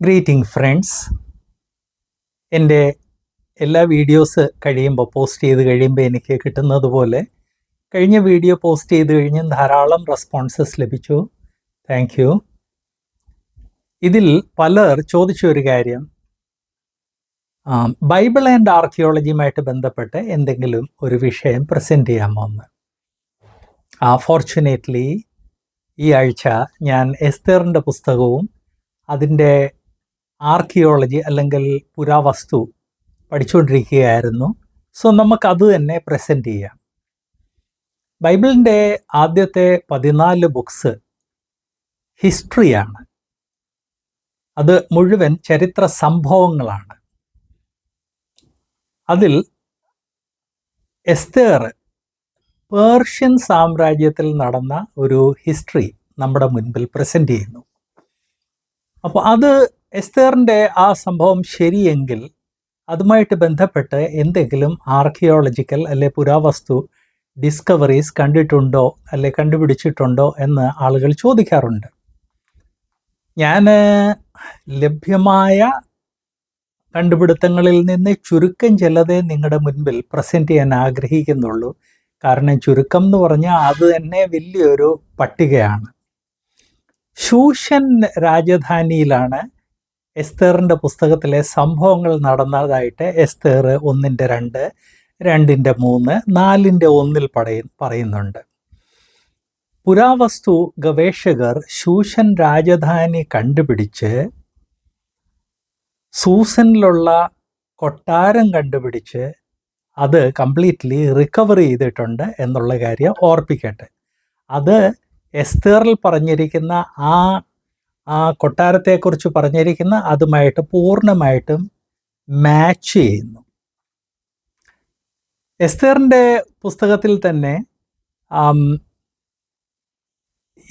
Greeting friends എന്റെ എല്ലാ videos കഴിയുമ്പോൾ പോസ്റ്റ് ചെയ്ത് കഴിയുമ്പോൾ എനിക്ക് കിട്ടുന്നത് പോലെ കഴിഞ്ഞ വീഡിയോ പോസ്റ്റ് ചെയ്ത് കഴിഞ്ഞ് ധാരാളം റെസ്പോൺസസ് ലഭിച്ചു. താങ്ക് യു ഇതിൽ പലർ ചോദിച്ച ഒരു കാര്യം ബൈബിൾ ആൻഡ് ആർക്കിയോളജിയുമായിട്ട് ബന്ധപ്പെട്ട് എന്തെങ്കിലും ഒരു വിഷയം പ്രസന്റ് ചെയ്യാമോ എന്ന്. ഫോർച്ചുനേറ്റ്ലി ഈ ആഴ്ച ഞാൻ എസ്തേറിന്റെ പുസ്തകവും അതിന്റെ ആർക്കിയോളജി അല്ലെങ്കിൽ പുരാവസ്തു പഠിച്ചുകൊണ്ടിരിക്കുകയായിരുന്നു സോ നമുക്കത് തന്നെ പ്രസന്റ് ചെയ്യാം. ബൈബിളിന്റെ ആദ്യത്തെ പതിനാല് ബുക്സ് ഹിസ്റ്ററിയാണ്. അത് മുഴുവൻ ചരിത്ര സംഭവങ്ങളാണ്. അതിൽ എസ്തേർ പേർഷ്യൻ സാമ്രാജ്യത്തിൽ നടന്ന ഒരു ഹിസ്റ്ററി നമ്മുടെ മുൻപിൽ പ്രസന്റ് ചെയ്യുന്നു. അപ്പോൾ അത് എസ്തേറിന്റെ ആ സംഭവം ശരിയെങ്കിൽ അതുമായിട്ട് ബന്ധപ്പെട്ട് എന്തെങ്കിലും ആർക്കിയോളജിക്കൽ അല്ലെ പുരാവസ്തു ഡിസ്കവറീസ് കണ്ടിട്ടുണ്ടോ അല്ലെ കണ്ടുപിടിച്ചിട്ടുണ്ടോ എന്ന് ആളുകൾ ചോദിക്കാറുണ്ട്. ഞാൻ ലഭ്യമായ കണ്ടുപിടുത്തങ്ങളിൽ നിന്ന് ചുരുക്കം ചിലതേ നിങ്ങളുടെ മുൻപിൽ പ്രസന്റ് ചെയ്യാൻ ആഗ്രഹിക്കുന്നുള്ളൂ. കാരണം ചുരുക്കം എന്ന് പറഞ്ഞാൽ അത് തന്നെ വലിയൊരു പട്ടികയാണ്. ശൂഷൻ രാജധാനിയിലാണ് എസ്തേറിന്റെ പുസ്തകത്തിലെ സംഭവങ്ങൾ നടന്നതായിട്ട് എസ്തേർ ഒന്നിന്റെ രണ്ട് രണ്ടിന്റെ മൂന്ന് നാലിന്റെ ഒന്നിൽ പറയ പറയുന്നുണ്ട്. പുരാവസ്തു ഗവേഷകർ ശൂഷൻ രാജധാനി കണ്ടുപിടിച്ച് സൂസനിലുള്ള കൊട്ടാരം കണ്ടുപിടിച്ച് അത് കംപ്ലീറ്റ്ലി റിക്കവർ ചെയ്തിട്ടുണ്ട് എന്നുള്ള കാര്യം ഓർപ്പിക്കട്ടെ. അത് എസ്തേറിൽ പറഞ്ഞിരിക്കുന്ന ആ ആ കൊട്ടാരത്തെക്കുറിച്ച് പറഞ്ഞിരിക്കുന്ന അതുമായിട്ട് പൂർണമായിട്ടും മാച്ച് ചെയ്യുന്നു. എസ്തേറിന്റെ പുസ്തകത്തിൽ തന്നെ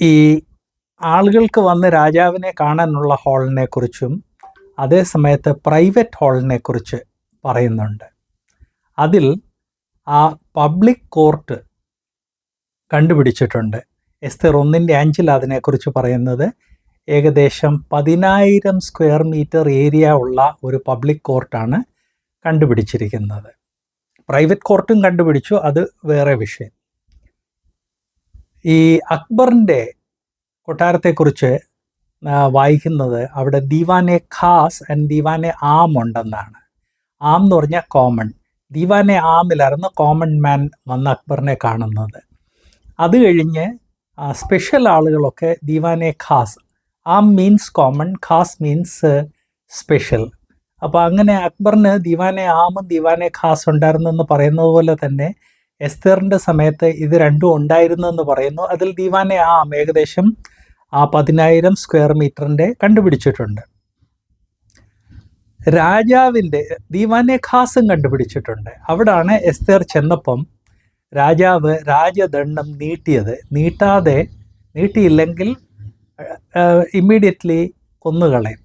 ഈ ആളുകൾക്ക് വന്ന് രാജാവിനെ കാണാനുള്ള ഹാളിനെ കുറിച്ചും അതേ സമയത്ത് പ്രൈവറ്റ് ഹാളിനെ കുറിച്ച് പറയുന്നുണ്ട്. അതിൽ ആ പബ്ലിക് കോർട്ട് കണ്ടുപിടിച്ചിട്ടുണ്ട്. എസ്തർ ഒന്നിന്റെ അഞ്ചിൽ അതിനെക്കുറിച്ച് പറയുന്നത് ഏകദേശം പതിനായിരം സ്ക്വയർ മീറ്റർ ഏരിയ ഉള്ള ഒരു പബ്ലിക് കോർട്ടാണ് കണ്ടുപിടിച്ചിരിക്കുന്നത്. പ്രൈവറ്റ് കോർട്ടും കണ്ടുപിടിച്ചു അത് വേറെ വിഷയം. ഈ അക്ബറിന്റെ കൊട്ടാരത്തെക്കുറിച്ച് വായിക്കുന്നത് അവിടെ ദീവാനെ ഖാസ് ആൻഡ് ദീവാനെ ആം ഉണ്ടെന്നാണ്. ആം എന്ന് പറഞ്ഞാൽ കോമൺ ദീവാനെ ആമിലായിരുന്നു കോമൺ മാൻ വന്ന് അക്ബറിനെ കാണുന്നത്. അത് കഴിഞ്ഞ് സ്പെഷ്യൽ ആളുകളൊക്കെ ദീവാനെ ഖാസ് ആം മീൻസ് കോമൺ ഖാസ് മീൻസ് സ്പെഷ്യൽ അപ്പോൾ അങ്ങനെ അക്ബറിന് ദിവാനെ ആമും ദിവാനെ ഖാസ് ഉണ്ടായിരുന്നു എന്ന് പറയുന്നത് പോലെ തന്നെ എസ്തറിന്റെ സമയത്ത് ഇത് രണ്ടും ഉണ്ടായിരുന്നു എന്ന് പറയുന്നു. അതിൽ ദിവാനെ ആം ഏകദേശം ആ പതിനായിരം സ്ക്വയർ മീറ്ററിന്റെ കണ്ടുപിടിച്ചിട്ടുണ്ട്. രാജാവിന്റെ ദിവാനെ ഖാസും കണ്ടുപിടിച്ചിട്ടുണ്ട്. അവിടാണ് എസ്തേർ ചെന്നപ്പം രാജാവ് രാജദണ്ഡം നീട്ടിയത്. നീട്ടാതെ നീട്ടിയില്ലെങ്കിൽ ഇമ്മീഡിയറ്റ്ലി കൊന്നുകളയും.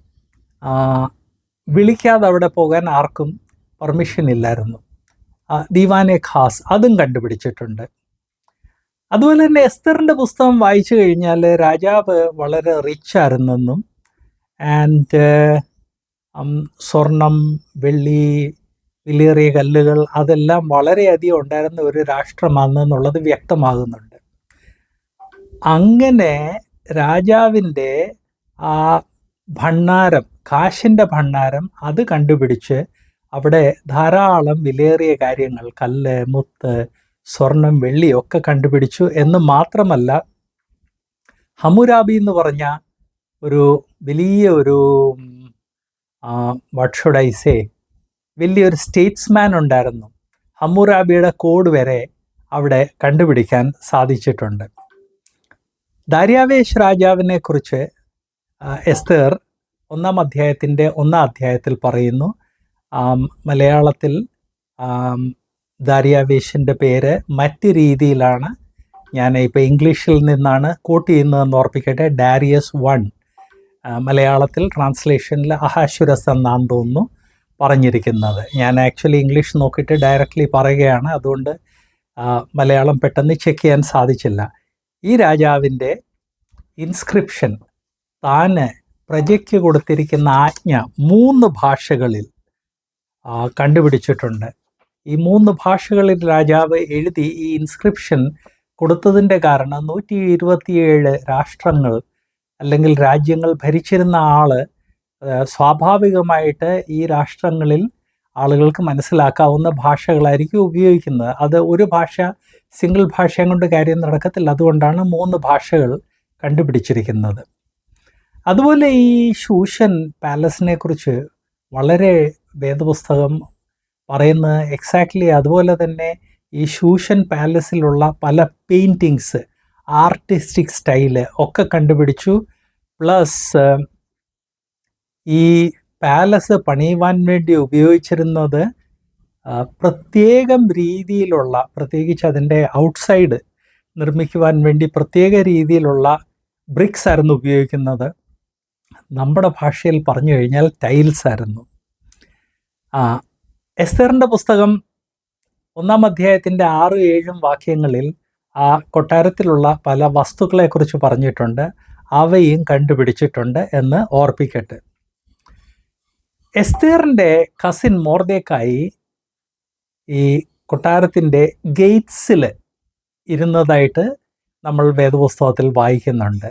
വിളിക്കാതെ അവിടെ പോകാൻ ആർക്കും പെർമിഷൻ ഇല്ലായിരുന്നു. ദീവാനെ ഖാസ് അതും കണ്ടുപിടിച്ചിട്ടുണ്ട്. അതുപോലെ തന്നെ എസ്തറിന്റെ പുസ്തകം വായിച്ചു കഴിഞ്ഞാൽ രാജാവ് വളരെ റിച്ച് ആയിരുന്നെന്നും ആൻഡ് സ്വർണം വെള്ളി വിലേറിയ കല്ലുകൾ അതെല്ലാം വളരെയധികം ഉണ്ടായിരുന്ന ഒരു രാഷ്ട്രമാണെന്നുള്ളത് വ്യക്തമാകുന്നുണ്ട്. അങ്ങനെ രാജാവിന്റെ ആ ഭണ്ണാരം കാശിന്റെ ഭണ്ണാരം അത് കണ്ടുപിടിച്ച് അവിടെ ധാരാളം വിലയേറിയ കാര്യങ്ങൾ കല്ല് മുത്ത് സ്വർണം വെള്ളി ഒക്കെ കണ്ടുപിടിച്ചു എന്ന് മാത്രമല്ല ഹമുരാബി എന്ന് പറഞ്ഞ ഒരു വലിയ ഒരു വാട്ട് ഷുഡ് ഐ സേ വലിയൊരു സ്റ്റേറ്റ്സ്മാൻ ഉണ്ടായിരുന്നു. ഹമ്മുറാബിയുടെ കോഡ് വരെ അവിടെ കണ്ടുപിടിക്കാൻ സാധിച്ചിട്ടുണ്ട്. ദാര്യാവേശ് രാജാവിനെ കുറിച്ച് എസ്തേർ ഒന്നാം അധ്യായത്തിന്റെ ഒന്നാം അധ്യായത്തിൽ പറയുന്നു. മലയാളത്തിൽ ദാര്യാവേശിന്റെ പേര് മറ്റ് രീതിയിലാണ്. ഞാൻ ഇപ്പോൾ ഇംഗ്ലീഷിൽ നിന്നാണ് കോട്ട് ചെയ്യുന്നതെന്ന് ഓർപ്പിക്കട്ടെ. Darius one. മലയാളത്തിൽ ട്രാൻസ്ലേഷനിൽ അഹാശുരസ് എന്നാന്ന് തോന്നുന്നു പറഞ്ഞിരിക്കുന്നത്. ഞാൻ ആക്ച്വലി ഇംഗ്ലീഷ് നോക്കിയിട്ട് ഡയറക്റ്റ്ലി പറയുകയാണ്. അതുകൊണ്ട് മലയാളം പെട്ടെന്ന് ചെക്ക് ചെയ്യാൻ സാധിച്ചില്ല. ഈ രാജാവിന്റെ ഇൻസ്ക്രിപ്ഷൻ താന് പ്രജയ്ക്ക് കൊടുത്തിരിക്കുന്ന ആജ്ഞ മൂന്ന് ഭാഷകളിൽ കണ്ടുപിടിച്ചിട്ടുണ്ട്. ഈ മൂന്ന് ഭാഷകളിൽ രാജാവ് എഴുതി ഈ ഇൻസ്ക്രിപ്ഷൻ കൊടുത്തതിന്റെ കാരണം നൂറ്റി ഇരുപത്തിയേഴ് രാഷ്ട്രങ്ങൾ അല്ലെങ്കിൽ രാജ്യങ്ങൾ ഭരിച്ചിരുന്ന ആൾ സ്വാഭാവികമായിട്ട് ഈ രാഷ്ട്രങ്ങളിൽ ആളുകൾക്ക് മനസ്സിലാക്കാവുന്ന ഭാഷകളായിരിക്കും ഉപയോഗിക്കുന്നത്. അത് ഒരു ഭാഷ സിംഗിൾ ഭാഷയും കൊണ്ട് കാര്യം നടക്കത്തില്ല. അതുകൊണ്ടാണ് മൂന്ന് ഭാഷകൾ കണ്ടുപിടിച്ചിരിക്കുന്നത്. അതുപോലെ ഈ ശൂഷൻ പാലസിനെ കുറിച്ച് വളരെ വേദപുസ്തകം പറയുന്ന എക്സാക്ട്ലി അതുപോലെ തന്നെ ഈ ശൂഷൻ പാലസിലുള്ള പല പെയിന്റിങ്സ് ആർട്ടിസ്റ്റിക് സ്റ്റൈൽ ഒക്കെ കണ്ടുപിടിച്ചു. പ്ലസ് ഈ പാലസ് പണിയുവാൻ വേണ്ടി ഉപയോഗിച്ചിരുന്നത് പ്രത്യേകം രീതിയിലുള്ള പ്രത്യേകിച്ച് അതിന്റെ ഔട്ട്സൈഡ് നിർമ്മിക്കുവാൻ വേണ്ടി പ്രത്യേക രീതിയിലുള്ള ബ്രിക്സ് ആയിരുന്നു ഉപയോഗിക്കുന്നത്. നമ്മുടെ ഭാഷയിൽ പറഞ്ഞു കഴിഞ്ഞാൽ ടൈൽസ് ആയിരുന്നു. ആ എസ്തറിന്റെ പുസ്തകം ഒന്നാം അധ്യായത്തിന്റെ ആറ് ഏഴും വാക്യങ്ങളിൽ ആ കൊട്ടാരത്തിലുള്ള പല വസ്തുക്കളെക്കുറിച്ച് പറഞ്ഞിട്ടുണ്ട്. അവയും കണ്ടുപിടിച്ചിട്ടുണ്ട് എന്ന് ഓർപ്പിക്കട്ടെ. എസ്തേറിന്റെ കസിൻ മോർദേക്കായി ഈ കൊട്ടാരത്തിന്റെ ഗേറ്റ്സിൽ ഇരുന്നതായിട്ട് നമ്മൾ വേദപുസ്തകത്തിൽ വായിക്കുന്നുണ്ട്.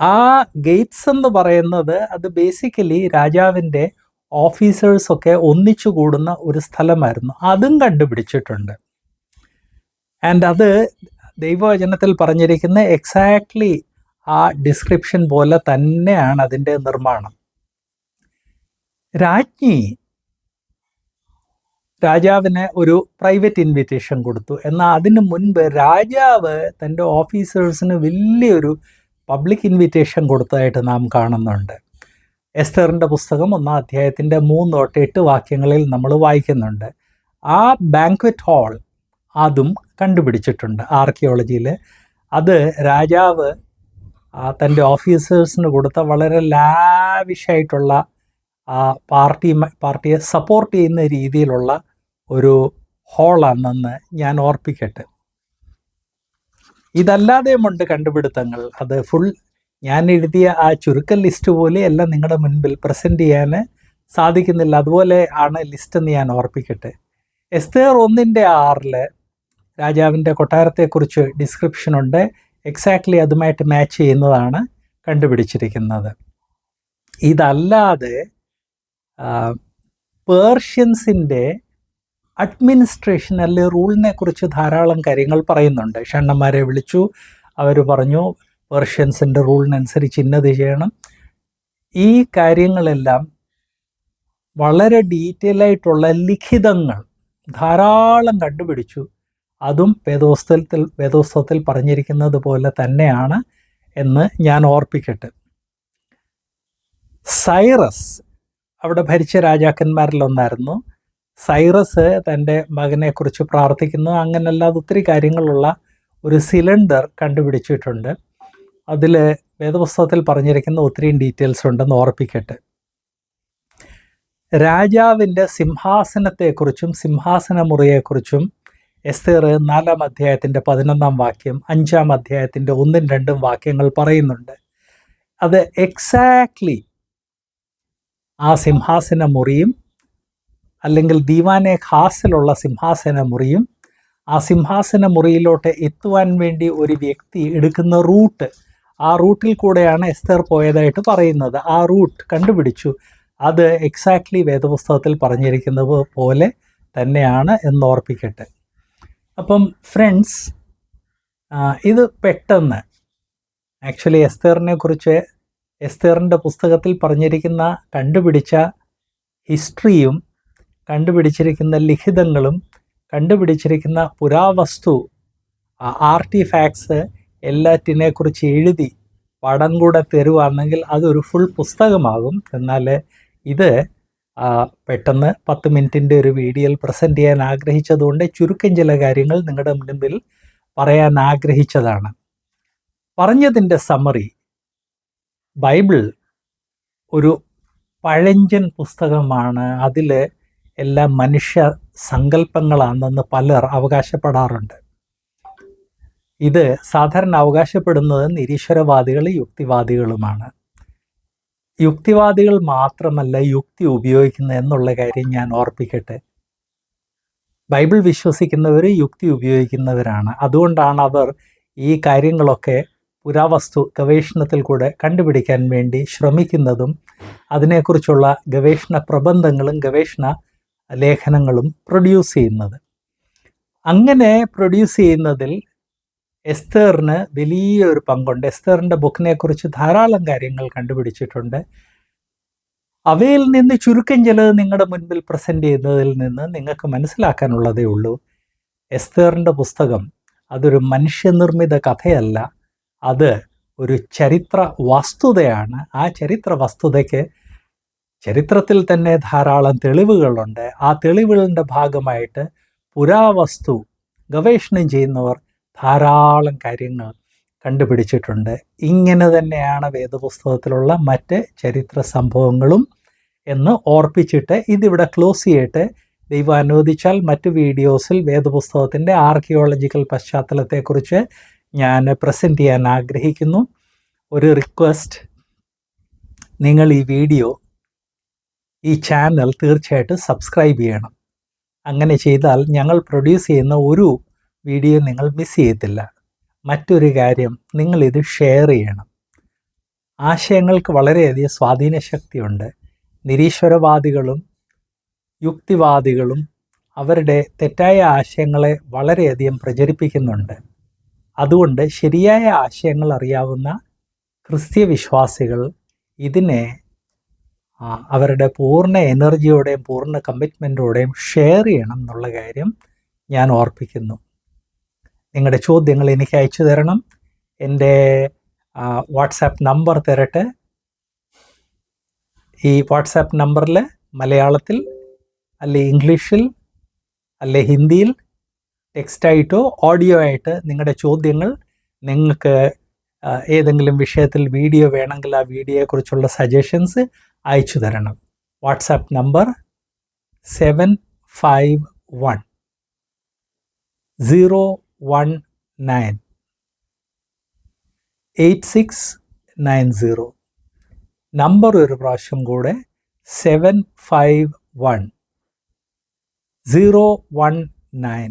ആ ഗേറ്റ്സ് എന്ന് പറയുന്നത് അത് ബേസിക്കലി രാജാവിന്റെ ഓഫീസേഴ്സൊക്കെ ഒന്നിച്ചു കൂടുന്ന ഒരു സ്ഥലമായിരുന്നു. അതും കണ്ടുപിടിച്ചിട്ടുണ്ട്. ആൻഡ് അത് ദൈവവചനത്തിൽ പറഞ്ഞിരിക്കുന്ന എക്സാക്ട്ലി ആ ഡിസ്ക്രിപ്ഷൻ പോലെ തന്നെയാണ് അതിന്റെ നിർമ്മാണം. രാജ്ഞി രാജാവിന് ഒരു പ്രൈവറ്റ് ഇൻവിറ്റേഷൻ കൊടുത്തു. എന്നാൽ അതിന് മുൻപ് രാജാവ് തന്റെ ഓഫീസേഴ്സിന് വലിയൊരു പബ്ലിക് ഇൻവിറ്റേഷൻ കൊടുത്തതായിട്ട് നാം കാണുന്നുണ്ട്. എസ്തറിന്റെ പുസ്തകം ഒന്നാം അധ്യായത്തിന്റെ മൂന്ന് തൊട്ട് എട്ട് വാക്യങ്ങളിൽ നമ്മൾ വായിക്കുന്നുണ്ട്. ആ ബാങ്ക്വറ്റ് ഹാൾ അതും കണ്ടുപിടിച്ചിട്ടുണ്ട് ആർക്കിയോളജിയിൽ അത് രാജാവ് തന്റെ ഓഫീസേഴ്സിന് കൊടുത്ത വളരെ ലാവിഷായിട്ടുള്ള പാർട്ടി പാർട്ടിയെ സപ്പോർട്ട് ചെയ്യുന്ന രീതിയിലുള്ള ഒരു ഹോളാണെന്ന് ഞാൻ ഓർപ്പിക്കട്ടെ. ഇതല്ലാതെയുമുണ്ട് കണ്ടുപിടുത്തങ്ങൾ. അത് ഫുൾ ഞാൻ എഴുതിയ ആ ചുരുക്ക ലിസ്റ്റ് പോലെ എല്ലാം നിങ്ങളുടെ മുൻപിൽ പ്രസന്റ് ചെയ്യാൻ സാധിക്കുന്നില്ല. അതുപോലെ ആണ് ലിസ്റ്റ് എന്ന് ഞാൻ ഓർപ്പിക്കട്ടെ. എസ്തേർ ഒന്നിന്റെ ആറിൽ രാജാവിന്റെ കൊട്ടാരത്തെക്കുറിച്ച് ഡിസ്ക്രിപ്ഷൻ ഉണ്ട്. എക്സാക്ട്ലി അതുമായിട്ട് മാച്ച് ചെയ്യുന്നതാണ് കണ്ടുപിടിച്ചിരിക്കുന്നത്. ഇതല്ലാതെ പേർഷ്യൻസിന്റെ അഡ്മിനിസ്ട്രേഷൻ അല്ലെ റൂളിനെ കുറിച്ച് ധാരാളം കാര്യങ്ങൾ പറയുന്നുണ്ട്. ഷണ്ണന്മാരെ വിളിച്ചു. അവർ പറഞ്ഞു പേർഷ്യൻസിന്റെ റൂളിനനുസരിച്ച് ഇന്നത് ചെയ്യണം. ഈ കാര്യങ്ങളെല്ലാം വളരെ ഡീറ്റെയിൽ ആയിട്ടുള്ള ലിഖിതങ്ങൾ ധാരാളം കണ്ടുപിടിച്ചു. അതും വേദോസ്തത്തിൽ വേദോസ്തവത്തിൽ പറഞ്ഞിരിക്കുന്നത് പോലെ തന്നെയാണ് എന്ന് ഞാൻ ഓർപ്പിക്കട്ടെ. സൈറസ് അവിടെ ഭരിച്ച രാജാക്കന്മാരിലൊന്നായിരുന്നു. സൈറസ് തന്റെ മകനെക്കുറിച്ച് പ്രാർത്ഥിക്കുന്നു. അങ്ങനല്ലാതെ ഒത്തിരി കാര്യങ്ങളുള്ള ഒരു സിലിണ്ടർ കണ്ടുപിടിച്ചിട്ടുണ്ട്. അതിൽ വേദപുസ്തകത്തിൽ പറഞ്ഞിരിക്കുന്ന ഒത്തിരിയും ഡീറ്റെയിൽസ് ഉണ്ടെന്ന് ഓർപ്പിക്കട്ടെ. രാജാവിന്റെ സിംഹാസനത്തെക്കുറിച്ചും സിംഹാസനമുറിയെക്കുറിച്ചും എസ്തേർ നാലാം അധ്യായത്തിന്റെ പതിനൊന്നാം വാക്യം അഞ്ചാം അധ്യായത്തിന്റെ ഒന്നും രണ്ടും വാക്യങ്ങൾ പറയുന്നുണ്ട്. അത് എക്സാക്ട്ലി ആ സിംഹാസന മുറിയും അല്ലെങ്കിൽ ദീവാനെ ഖാസിലുള്ള സിംഹാസന മുറിയും ആ സിംഹാസന മുറിയിലോട്ട് എത്തുവാൻ വേണ്ടി ഒരു വ്യക്തി എടുക്കുന്ന റൂട്ട് ആ റൂട്ടിൽ കൂടെയാണ് എസ്തർ പോയതായിട്ട് പറയുന്നത്. ആ റൂട്ട് കണ്ടുപിടിച്ചു. അത് എക്സാക്ട്ലി വേദപുസ്തകത്തിൽ പറഞ്ഞിരിക്കുന്നത് പോലെ തന്നെയാണ് എന്ന് ഓർപ്പിക്കട്ടെ അപ്പം ഫ്രണ്ട്സ് ഇത് പെട്ടെന്ന് ആക്ച്വലി എസ്തറിനെ കുറിച്ച് എസ്തേറിന്റെ പുസ്തകത്തിൽ പറഞ്ഞിരിക്കുന്ന കണ്ടുപിടിച്ച ഹിസ്റ്ററിയും കണ്ടുപിടിച്ചിരിക്കുന്ന ലിഖിതങ്ങളും കണ്ടുപിടിച്ചിരിക്കുന്ന പുരാവസ്തു ആർട്ടിഫാക്ട്സ് എല്ലാറ്റിനെ കുറിച്ച് എഴുതി പടം കൂടെ തരുവാണെങ്കിൽ അതൊരു ഫുൾ പുസ്തകമാകും. എന്നാൽ ഇത് പെട്ടെന്ന് പത്ത് മിനിറ്റിന്റെ ഒരു വീഡിയോയിൽ പ്രസന്റ് ചെയ്യാൻ ആഗ്രഹിച്ചതുകൊണ്ട് ചുരുക്കം ചില കാര്യങ്ങൾ നിങ്ങളുടെ മുൻപിൽ പറയാൻ ആഗ്രഹിച്ചതാണ്. പറഞ്ഞതിന്റെ സമ്മറി ബൈബിൾ ഒരു പഴഞ്ചൻ പുസ്തകമാണ്. അതിൽ എല്ലാ മനുഷ്യ സങ്കല്പങ്ങളാണെന്ന് പലർ അവകാശപ്പെടാറുണ്ട്. ഇത് സാധാരണ അവകാശപ്പെടുന്നത് നിരീശ്വരവാദികൾ യുക്തിവാദികളുമാണ്. യുക്തിവാദികൾ മാത്രമല്ല യുക്തി ഉപയോഗിക്കുന്നത് എന്നുള്ള കാര്യം ഞാൻ ഓർപ്പിക്കട്ടെ. ബൈബിൾ വിശ്വസിക്കുന്നവർ യുക്തി ഉപയോഗിക്കുന്നവരാണ്. അതുകൊണ്ടാണ് അവർ ഈ കാര്യങ്ങളൊക്കെ പുരാവസ്തു ഗവേഷണത്തിൽ കൂടെ കണ്ടുപിടിക്കാൻ വേണ്ടി ശ്രമിക്കുന്നതും അതിനെക്കുറിച്ചുള്ള ഗവേഷണ പ്രബന്ധങ്ങളും ഗവേഷണ ലേഖനങ്ങളും പ്രൊഡ്യൂസ് ചെയ്യുന്നത്. അങ്ങനെ പ്രൊഡ്യൂസ് ചെയ്യുന്നതിൽ എസ്തേറിന് വലിയൊരു പങ്കുണ്ട്. എസ്തേറിന്റെ ബുക്കിനെ കുറിച്ച് ധാരാളം കാര്യങ്ങൾ കണ്ടുപിടിച്ചിട്ടുണ്ട്. അവയിൽ നിന്ന് ചുരുക്കം ചിലത് നിങ്ങളുടെ മുൻപിൽ പ്രസന്റ് ചെയ്യുന്നതിൽ നിന്ന് നിങ്ങൾക്ക് മനസ്സിലാക്കാനുള്ളതേ ഉള്ളൂ. എസ്തേറിന്റെ പുസ്തകം അതൊരു മനുഷ്യനിർമ്മിത കഥയല്ല. അത് ഒരു ചരിത്ര വസ്തുതയാണ്. ആ ചരിത്ര വസ്തുതയ്ക്ക് ചരിത്രത്തിൽ തന്നെ ധാരാളം തെളിവുകളുണ്ട്. ആ തെളിവുകളുടെ ഭാഗമായിട്ട് പുരാവസ്തു ഗവേഷണം ചെയ്യുന്നവർ ധാരാളം കാര്യങ്ങൾ കണ്ടുപിടിച്ചിട്ടുണ്ട്. ഇങ്ങനെ തന്നെയാണ് വേദപുസ്തകത്തിലുള്ള മറ്റ് ചരിത്ര സംഭവങ്ങളും എന്ന് ഓർപ്പിച്ചിട്ട് ഇതിവിടെ ക്ലോസ് ചെയ്തിട്ട് ദൈവം അനുവദിച്ചാൽ മറ്റ് വീഡിയോസിൽ വേദപുസ്തകത്തിന്റെ ആർക്കിയോളജിക്കൽ പശ്ചാത്തലത്തെക്കുറിച്ച് ഞാൻ പ്രസന്റ് ചെയ്യാൻ ആഗ്രഹിക്കുന്നു. ഒരു റിക്വസ്റ്റ് നിങ്ങൾ ഈ വീഡിയോ ഈ ചാനൽ തീർച്ചയായിട്ടും സബ്സ്ക്രൈബ് ചെയ്യണം. അങ്ങനെ ചെയ്താൽ ഞങ്ങൾ പ്രൊഡ്യൂസ് ചെയ്യുന്ന ഒരു വീഡിയോ നിങ്ങൾ മിസ് ചെയ്യത്തില്ല. മറ്റൊരു കാര്യം നിങ്ങളിത് ഷെയർ ചെയ്യണം. ആശയങ്ങൾക്ക് വളരെയധികം സ്വാധീന ശക്തിയുണ്ട് നിരീശ്വരവാദികളും യുക്തിവാദികളും അവരുടെ തെറ്റായ ആശയങ്ങളെ വളരെയധികം പ്രചരിപ്പിക്കുന്നുണ്ട്. അതുകൊണ്ട് ശരിയായ ആശയങ്ങൾ അറിയാവുന്ന ക്രിസ്ത്യ വിശ്വാസികൾ ഇതിനെ അവരുടെ പൂർണ എനർജിയോടെയും പൂർണ കമ്മിറ്റ്മെന്റോടെയും ഷെയർ ചെയ്യണം എന്നുള്ള കാര്യം ഞാൻ ഓർപ്പിക്കുന്നു. നിങ്ങളുടെ ചോദ്യങ്ങൾ എനിക്ക് അയച്ചു തരണം. എന്റെ വാട്സാപ്പ് നമ്പർ തരട്ടെ. ഈ വാട്സാപ്പ് നമ്പറിൽ മലയാളത്തിൽ അല്ലെ ഇംഗ്ലീഷിൽ അല്ലെ ഹിന്ദിയിൽ ടെക്സ്റ്റായിട്ടോ ഓഡിയോ ആയിട്ട് നിങ്ങളുടെ ചോദ്യങ്ങൾ നിങ്ങൾക്ക് ഏതെങ്കിലും വിഷയത്തിൽ വീഡിയോ വേണമെങ്കിൽ ആ വീഡിയോയെക്കുറിച്ചുള്ള സജഷൻസ് അയച്ചു തരണം. WhatsApp number seven five one zero one nine eight six nine zero number ഒരു പ്രാവശ്യം കൂടെ seven five one zero one nine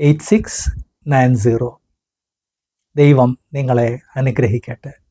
eight six nine zero. ദൈവം നിങ്ങളെ അനുഗ്രഹിക്കട്ടെ.